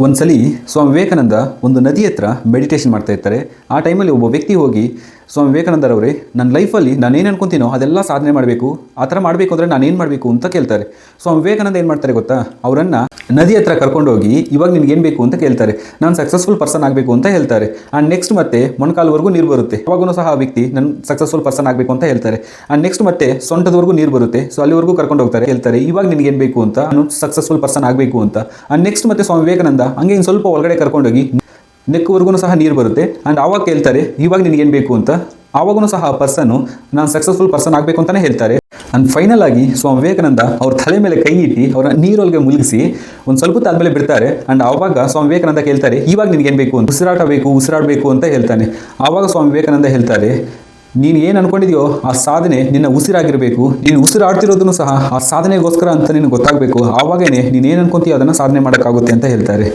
ಒಂದ್ಸಲಿ ಸ್ವಾಮಿ ವಿವೇಕಾನಂದ ಒಂದು ನದಿ ಹತ್ರ ಮೆಡಿಟೇಷನ್ ಮಾಡ್ತಾ ಇರ್ತಾರೆ. ಆ ಟೈಮಲ್ಲಿ ಒಬ್ಬ ವ್ಯಕ್ತಿ ಹೋಗಿ ಸ್ವಾಮಿ ವಿವೇಕಾನಂದರವರೇ ನನ್ನ ಲೈಫಲ್ಲಿ ನಾನು ಏನು ಅನ್ಕೊಂತೀನೋ ಅದೆಲ್ಲ ಸಾಧನೆ ಮಾಡಬೇಕು. ಆ ಥರ ಮಾಡಬೇಕು ಅಂದರೆ ನಾನು ಏನು ಮಾಡಬೇಕು ಅಂತ ಕೇಳ್ತಾರೆ. ಸ್ವಾಮಿ ವಿವೇಕಾನಂದ ಏನು ಮಾಡ್ತಾರೆ ಗೊತ್ತಾ? ಅವರನ್ನು ನದಿ ಹತ್ರ ಕರ್ಕೊಂಡೋಗಿ ಇವಾಗ ನಿನ್ಗೆ ಏನು ಬೇಕು ಅಂತ ಕೇಳ್ತಾರೆ. ನಾನು ಸಕ್ಸಸ್ಫುಲ್ ಪರ್ಸನ್ ಆಗಬೇಕು ಅಂತ ಹೇಳ್ತಾರೆ. ಆ್ಯಂಡ್ ನೆಕ್ಸ್ಟ್ ಮತ್ತೆ ಮೊಣಕಾಲ್ವರೆಗೂ ನೀರು ಬರುತ್ತೆ. ಅವಾಗೂ ಸಹ ಆ ವ್ಯಕ್ತಿ ನನ್ನ ಸಕ್ಸಸ್ಫುಲ್ ಪರ್ಸನ್ ಆಗಬೇಕು ಅಂತ ಹೇಳ್ತಾರೆ. ಆ್ಯಂಡ್ ನೆಕ್ಸ್ಟ್ ಮತ್ತೆ ಸೊಂಟದವರೆಗೂ ನೀರು ಬರುತ್ತೆ. ಸೊ ಅಲ್ಲಿವರೆಗೂ ಕರ್ಕೊಂಡು ಹೋಗ್ತಾರೆ. ಹೇಳ್ತಾರೆ, ಇವಾಗ ನಿನ್ಗೆ ಏನು ಬೇಕು ಅಂತ? ನಾನು ಸಕ್ಸಸ್ಫುಲ್ ಪರ್ಸನ್ ಆಗಬೇಕು ಅಂತ. ಆ್ಯಂಡ್ ನೆಕ್ಸ್ಟ್ ಮತ್ತೆ ಸ್ವಾಮಿ ವಿವೇಕಾನಂದ ಹಂಗೆ ಇನ್ನು ಸ್ವಲ್ಪ ಒಳಗಡೆ ಕರ್ಕೊಂಡೋಗಿ ನೆಕ್ವರೆಗೂ ಸಹ ನೀರು ಬರುತ್ತೆ. ಆ್ಯಂಡ್ ಆವಾಗ ಕೇಳ್ತಾರೆ, ಇವಾಗ ನಿನಗೇನು ಬೇಕು ಅಂತ? ಆವಾಗೂ ಸಹ ಆ ಪರ್ಸನ್ನು ನಾನು ಸಕ್ಸಸ್ಫುಲ್ ಪರ್ಸನ್ ಆಗಬೇಕು ಅಂತಲೇ ಹೇಳ್ತಾರೆ. ಆ್ಯಂಡ್ ಫೈನಲ್ ಆಗಿ ಸ್ವಾಮಿ ವಿವೇಕಾನಂದ ಅವ್ರ ತಲೆ ಮೇಲೆ ಕೈ ಇಟ್ಟು ಅವರ ನೀರೊಳಗೆ ಮುಳುಗಿಸಿ ಒಂದು ಸ್ವಲ್ಪ ಆದಮೇಲೆ ಬಿಡ್ತಾರೆ. ಆ್ಯಂಡ್ ಆವಾಗ ಸ್ವಾಮಿ ವಿವೇಕಾನಂದ ಕೇಳ್ತಾರೆ, ಇವಾಗ ನಿನಗೇನು ಬೇಕು? ಅಂತ ಉಸಿರಾಟ ಬೇಕು, ಉಸಿರಾಡಬೇಕು ಅಂತ ಹೇಳ್ತಾನೆ. ಆವಾಗ ಸ್ವಾಮಿ ವಿವೇಕಾನಂದ ಹೇಳ್ತಾರೆ, ನೀನು ಏನು ಅನ್ಕೊಂಡಿದ್ಯೋ ಆ ಸಾಧನೆ ನಿನ್ನ ಉಸಿರಾಗಿರಬೇಕು. ನೀನು ಉಸಿರಾಡ್ತಿರೋದನ್ನು ಸಹ ಆ ಸಾಧನೆಗೋಸ್ಕರ ಅಂತ ನಿನಗೆ ಗೊತ್ತಾಗಬೇಕು. ಆವಾಗೇ ನೀನು ಏನು ಅನ್ಕೊಂತೀಯೋ ಅದನ್ನು ಸಾಧನೆ ಮಾಡೋಕ್ಕಾಗುತ್ತೆ ಅಂತ ಹೇಳ್ತಾರೆ.